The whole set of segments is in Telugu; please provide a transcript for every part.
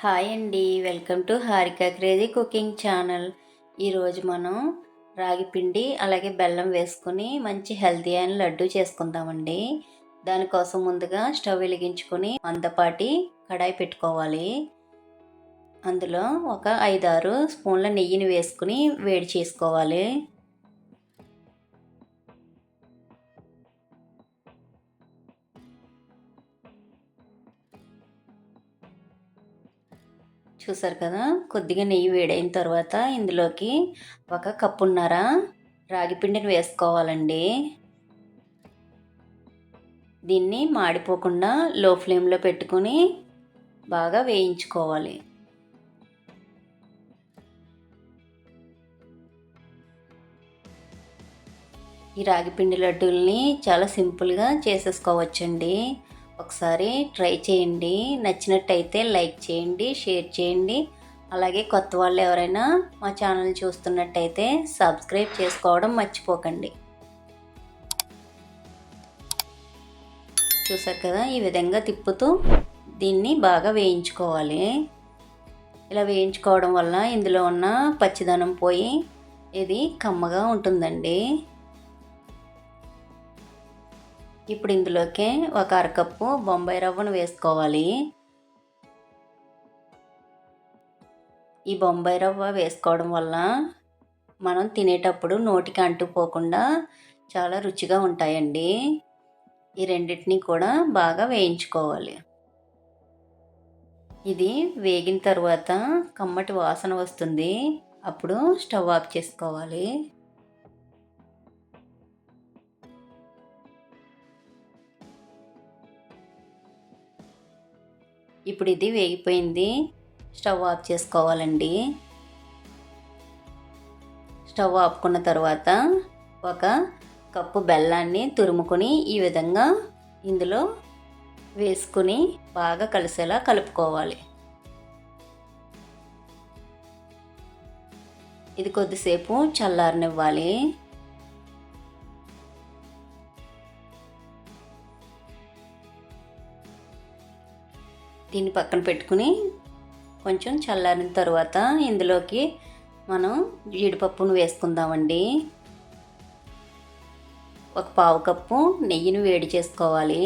హాయ్ అండి. Welcome to Harika crazy cooking channel. ఈరోజు మనం రాగి పిండి అలాగే బెల్లం వేసుకుని మంచి హెల్తీ అయిన లడ్డు చేసుకుందామండి. దానికోసం ముందుగా స్టవ్ వెలిగించుకొని మందపాటి కడాయి పెట్టుకోవాలి. అందులో ఒక ఐదారు స్పూన్ల నెయ్యిని వేసుకుని వేడి చేసుకోవాలి. చూసారు కదా? కొద్దిగా నెయ్యి వేడైన తర్వాత ఇందులోకి ఒక కప్పున్నర రాగి పిండిని వేసుకోవాలండి. దీన్ని మాడిపోకుండా లో ఫ్లేమ్లో పెట్టుకొని బాగా వేయించుకోవాలి. ఈ రాగి పిండి లడ్డూల్ని చాలా సింపుల్గా చేసేసుకోవచ్చండి. ఒకసారి ట్రై చేయండి. నచ్చినట్టయితే లైక్ చేయండి షేర్ చేయండి. అలాగే కొత్త వాళ్ళు ఎవరైనా మా ఛానల్ చూస్తున్నట్టయితే సబ్స్క్రైబ్ చేసుకోవడం మర్చిపోకండి. చూసారు కదా? ఈ విధంగా తిప్పుతూ దీన్ని బాగా వేయించుకోవాలి. ఇలా వేయించుకోవడం వల్ల ఇందులో ఉన్న పచ్చిదనం పోయి ఇది కమ్మగా ఉంటుందండి. ఇప్పుడు ఇందులోకి ఒక అరకప్పు బొంబాయి రవ్వను వేసుకోవాలి. ఈ బొంబాయి రవ్వ వేసుకోవడం వల్ల మనం తినేటప్పుడు నోటికి అంటుపోకుండా చాలా రుచిగా ఉంటాయండి. ఈ రెండింటిని కూడా బాగా వేయించుకోవాలి. ఇది వేగిన తర్వాత కమ్మటి వాసన వస్తుంది. అప్పుడు స్టవ్ ఆఫ్ చేసుకోవాలి. ఇప్పుడు ఇది వేగిపోయింది. స్టవ్ ఆఫ్ చేసుకోవాలండి. స్టవ్ ఆపుకున్న తర్వాత ఒక కప్పు బెల్లాన్ని తురుముకొని ఈ విధంగా ఇందులో వేసుకుని బాగా కలిసేలా కలుపుకోవాలి. ఇది కొద్దిసేపు చల్లారనివ్వాలి. దీన్ని పక్కన పెట్టుకుని కొంచెం చల్లారిన తర్వాత ఇందులోకి మనం జీడిపప్పును వేసుకుందామండి. ఒక పావు కప్పు నెయ్యిని వేడి చేసుకోవాలి.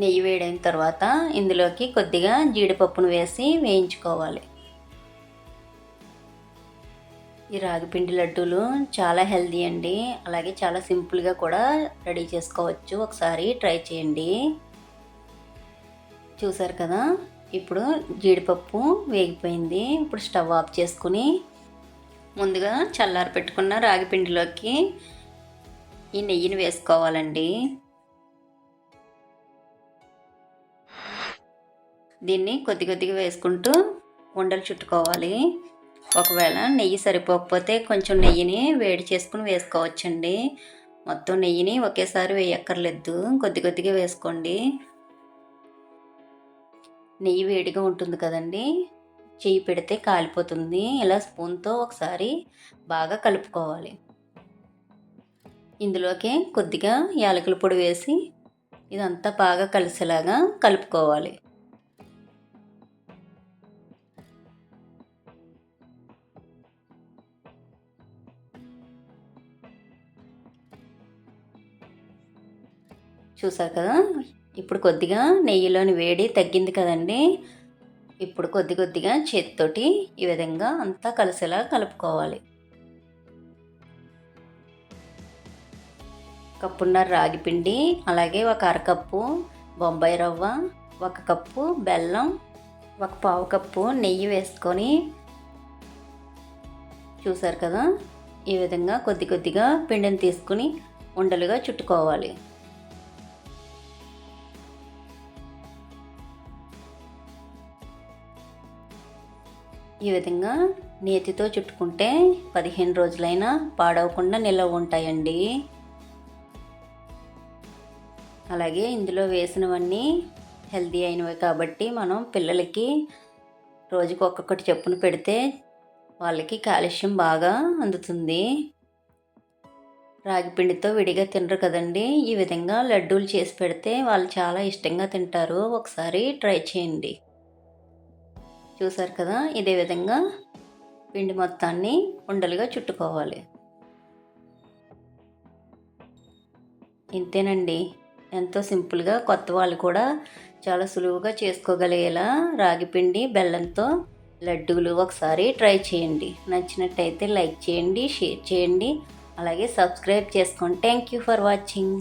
నెయ్యి వేడైన తర్వాత ఇందులోకి కొద్దిగా జీడిపప్పును వేసి వేయించుకోవాలి. ఈ రాగిపిండి లడ్డూలు చాలా హెల్దీ అండి. అలాగే చాలా సింపుల్గా కూడా రెడీ చేసుకోవచ్చు. ఒకసారి ట్రై చేయండి. చూసారు కదా? ఇప్పుడు జీడిపప్పు వేగిపోయింది. ఇప్పుడు స్టవ్ ఆఫ్ చేసుకుని ముందుగా చల్లారి పెట్టుకున్న రాగిపిండిలోకి ఈ నెయ్యిని వేసుకోవాలండి. దీన్ని కొద్ది కొద్దిగా వేసుకుంటూ ఉండలు చుట్టుకోవాలి. ఒకవేళ నెయ్యి సరిపోకపోతే కొంచెం నెయ్యిని వేడి చేసుకుని వేసుకోవచ్చండి. మొత్తం నెయ్యిని ఒకేసారి వేయక్కర్లేదు. కొద్ది కొద్దిగా వేసుకోండి. నెయ్యి వేడిగా ఉంటుంది కదండి. చెయ్యి పెడితే కాలిపోతుంది. ఇలా స్పూన్తో ఒకసారి బాగా కలుపుకోవాలి. ఇందులోకి కొద్దిగా యాలకుల పొడి వేసి ఇదంతా బాగా కలిసేలాగా కలుపుకోవాలి. చూసారు కదా? ఇప్పుడు కొద్దిగా నెయ్యిలోని వేడి తగ్గింది కదండి. ఇప్పుడు కొద్ది కొద్దిగా చేతితోటి ఈ విధంగా అంతా కలిసేలా కలుపుకోవాలి. కప్పున్నర రాగి పిండి అలాగే ఒక అరకప్పు బొంబాయి రవ్వ ఒక కప్పు బెల్లం ఒక పావు కప్పు నెయ్యి వేసుకొని చూసారు కదా? ఈ విధంగా కొద్ది కొద్దిగా పిండిని తీసుకుని ఉండలుగా చుట్టుకోవాలి. ఈ విధంగా నేతితో చుట్టుకుంటే పదిహేను రోజులైనా పాడవకుండా నిల్వ ఉంటాయండి. అలాగే ఇందులో వేసినవన్నీ హెల్దీ అయినవి కాబట్టి మనం పిల్లలకి రోజుకి ఒక్కొక్కటి చెప్పును పెడితే వాళ్ళకి కాల్షియం బాగా అందుతుంది. రాగిపిండితో విడిగా తినరు కదండి. ఈ విధంగా లడ్డూలు చేసి పెడితే వాళ్ళు చాలా ఇష్టంగా తింటారు. ఒకసారి ట్రై చేయండి. చూసారు కదా? ఇదే విధంగా పిండి మొత్తాన్ని ఉండలుగా చుట్టుకోవాలి. ఇంతేనండి. ఎంతో సింపుల్గా కొత్త వాళ్ళు కూడా చాలా సులువుగా చేసుకోగలిగేలా రాగిపిండి బెల్లంతో లడ్డూలు ఒకసారి ట్రై చేయండి. నచ్చినట్టయితే లైక్ చేయండి షేర్ చేయండి. అలాగే సబ్స్క్రైబ్ చేసుకోండి థ్యాంక్ యూ ఫర్ వాచింగ్.